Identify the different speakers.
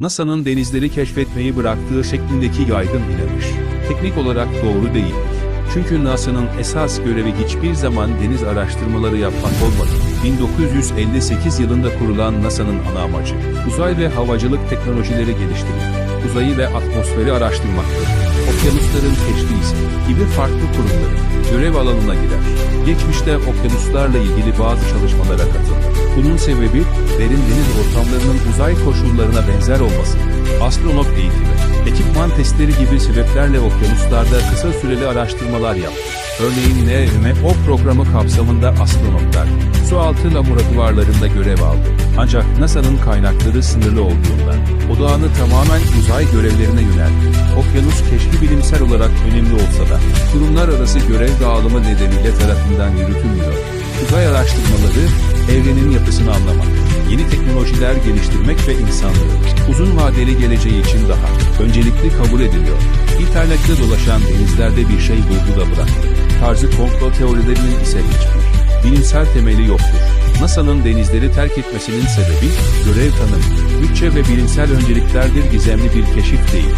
Speaker 1: NASA'nın denizleri keşfetmeyi bıraktığı şeklindeki yaygın inanış, teknik olarak doğru değildir. Çünkü NASA'nın esas görevi hiçbir zaman deniz araştırmaları yapmak olmadı. 1958 yılında kurulan NASA'nın ana amacı, uzay ve havacılık teknolojileri geliştirmek, uzayı ve atmosferi araştırmaktır. Okyanusların keşfi ise gibi farklı kurumların görev alanına girer. Geçmişte okyanuslarla ilgili bazı çalışmalara katıldı. Bunun sebebi derin deniz ortamlarının uzay koşullarına benzer olması. Astronot eğitimi, ekipman testleri gibi sebeplerle okyanuslarda kısa süreli araştırmalar yaptı. Örneğin NMO programı kapsamında astronotlar sualtı laboratuvarlarında görev aldı. Ancak NASA'nın kaynakları sınırlı olduğundan odağını tamamen uzay görevlerine yöneltti. Okyanus keşfi bilimsel olarak önemli olsa da kurumlar arası görev dağılımı nedeniyle tarafından yürütülmüyor. Uzay araştırmaları evrenin yapısını anlamak, yeni teknolojiler geliştirmek ve insanlığı uzun vadeli geleceği için daha öncelikli kabul ediliyor. İnternette dolaşan denizlerde bir şey buldu da bıraktı. Tarzı komplo teorilerinin ise hiçbir bilimsel temeli yoktur. NASA'nın denizleri terk etmesinin sebebi görev tanımı, bütçe ve bilimsel önceliklerdir gizemli bir keşif değil.